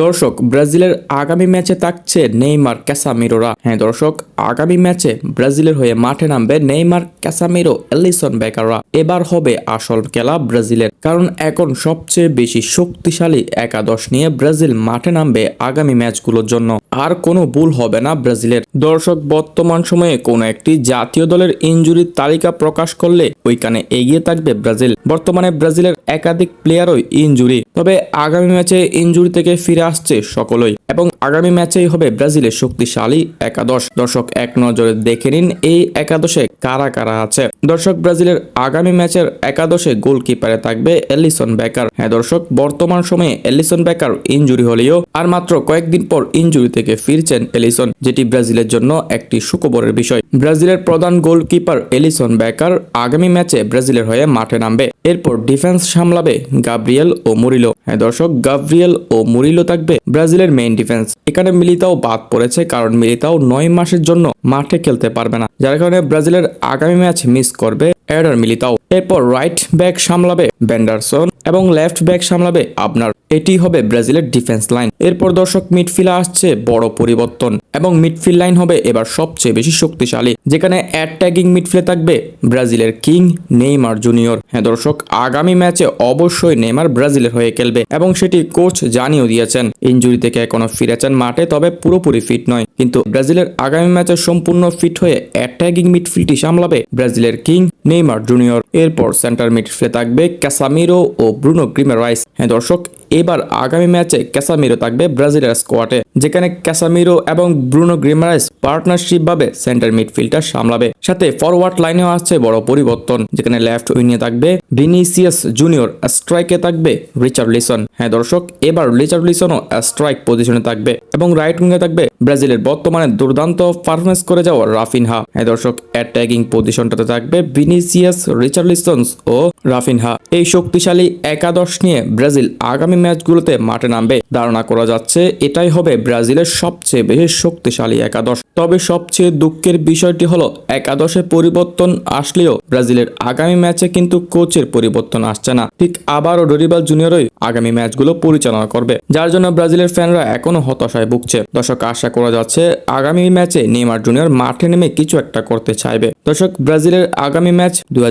দর্শক, ব্রাজিলের আগামী ম্যাচে থাকছে নেইমার ক্যাসামিরোরা। হ্যাঁ দর্শক, আগামী ম্যাচে ব্রাজিলের হয়ে মাঠে নামবে নেইমার ক্যাসামিরো, এলিসন বেকাররা। এবার হবে আসল খেলা ব্রাজিলের। কারণ এখন সবচেয়ে বেশি শক্তিশালী একাদশ নিয়ে ব্রাজিল মাঠে নামবে আগামী ম্যাচগুলোর জন্য। আর কোনো ভুল হবে না ব্রাজিলের। দর্শক, বর্তমান সময়ে কোনো একটি জাতীয় দলের ইনজুরির তালিকা প্রকাশ করলে ওইখানে এগিয়ে থাকবে ব্রাজিল। বর্তমানে ব্রাজিলের একাধিক প্লেয়ারই ইনজুরি, তবে আগামী ম্যাচে ইনজুরি থেকে ফিরে আসছে সকলেই এবং আগামী ম্যাচেই হবে ব্রাজিলের শক্তিশালী একাদশ। দর্শক, এক নজরে দেখে নিন এই একাদশে কারা কারা আছে। দর্শক, ব্রাজিলের আগামী ম্যাচের একাদশে গোলকিপারে থাকবে এলিসন বেকার। হ্যাঁ দর্শক, বর্তমান সময়ে এলিসন বেকার ইনজুরি হলেও আর মাত্র কয়েকদিন পর ইনজুরি থেকে ফিরছেন এলিসন, যেটি ব্রাজিলের জন্য একটি সুখবরের বিষয়। ব্রাজিলের প্রধান গোলকিপার এলিসন বেকার আগামী ম্যাচে ব্রাজিলের হয়ে মাঠে নামবে। এরপর ডিফেন্স সামলাবে গাব্রিয়েল ও মুরিলো। হ্যাঁ দর্শক, গাব্রিয়েল ও মুরিলো থাকবে ব্রাজিলের মেইন ডিফেন্স এখানে মিলিতাও বাদ পড়েছে কারণ মিলিতাও নয় মাসের জন্য মাঠে খেলতে পারবে না। যার কারণে ব্রাজিলের আগামী ম্যাচ মিস করবে এডার মিলিতাও। এরপর রাইট ব্যাক সামলাবে ব্যান্ডারসন এবং লেফট ব্যাক সামলাবে আপনার এটি হবে ব্রাজিলের ডিফেন্স লাইন এরপর দর্শক মিডফিল্ডে আসছে বড় পরিবর্তন। এবং মিডফিল্ড লাইন হবে এবার সবচেয়ে বেশি শক্তিশালী, যেখানে অ্যাটাকিং মিডফিল্ডে থাকবে ব্রাজিলের কিং নেইমার জুনিয়র। হ্যাঁ দর্শক, আগামী ম্যাচে অবশ্যই নেইমার ব্রাজিলের হয়ে খেলবে এবং সেটি কোচ জানিয়েও দিয়েছেন। ইঞ্জুরি থেকে এখনও ফিরেছেন মাঠে, তবে পুরোপুরি ফিট নয়। কিন্তু ব্রাজিলের আগামী ম্যাচে সম্পূর্ণ ফিট হয়ে অ্যাটাকিং মিডফিল্ডটি সামলাবে ব্রাজিলের কিং নেইমার জুনিয়র। এরপর সেন্টার মিডফিল্ডে থাকবে ক্যাসামিরো ও ব্রুনো রাইস হ্যাঁ দর্শক, এবার আগামী ম্যাচে ক্যাসামিরো থাকবে ব্রাজিলের স্কোয়াডে যেখানে ক্যাসামিরো এবং ব্রুনো গ্রিমারাইস পার্টনারশিপ ভাবে সেন্টার মিডফিল্ডার সামলাবে। সাথে ফরওয়ার্ড লাইনেও আসছে বড় পরিবর্তন। যেখানে লেফট উইনে থাকবে ভিনিসিয়াস জুনিয়র, স্ট্রাইকে থাকবে রিচার্ড লিসন। হ্যাঁ দর্শক, এবার রিচার্ড লিসনও স্ট্রাইক পজিশনে থাকবে এবং রাইট উইংয়ে থাকবে ব্রাজিলের বর্তমানে দুর্দান্ত পারফরমেন্স করে যাওয়া রাফিনহা। হ্যাঁ দর্শক অ্যাটাকিং পজিশনটাতে থাকবে ভিনিসিয়াস রিচার্লিসন্স ও রাফিনহা। এই শক্তিশালী একাদশ নিয়ে ব্রাজিল আগামী ম্যাচগুলোতে মাঠে নামবে। ধারণা করা যাচ্ছে এটাই হবে ব্রাজিলের সবচেয়ে বেশি শক্তিশালী একাদশ। তবে সবচেয়ে দুঃখের বিষয়টি হলো, একাদশে পরিবর্তন আসলেও ব্রাজিলের আগামী ম্যাচে কিন্তু কোচের পরিবর্তন আসছে না। ঠিক আবারও ডরিবাল জুনিয়রই আগামী ম্যাচগুলো পরিচালনা করবে, যার জন্য ব্রাজিলের ফ্যানরা এখনও হতাশায় ভুগছে। দর্শক, আশা করা যাচ্ছে। আগামী ম্যাচে নেইমার জুনিয়র মাঠে নেমে কিছু একটা করতে চাইবে। দর্শক, ব্রাজিলের আগামী ম্যাচ দুই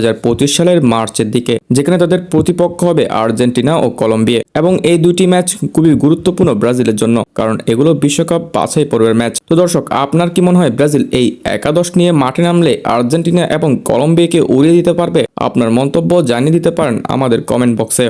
সালের মার্চের দিকে, যেখানে তাদের প্রতিপক্ষ হবে আর্জেন্টিনা ও কলম্বিয়া। এবং এই দুটি ম্যাচ খুবই গুরুত্বপূর্ণ ব্রাজিলের জন্য, কারণ এগুলো বিশ্বকাপ বাছাই পর্বের ম্যাচ। তো দর্শক, আপনার কি মনে হয় ব্রাজিল এই একাদশ নিয়ে মাঠে নামলে আর্জেন্টিনা এবং কলম্বিয়াকে উড়িয়ে দিতে পারবে? আপনার মন্তব্য জানিয়ে দিতে পারেন আমাদের কমেন্ট বক্সে।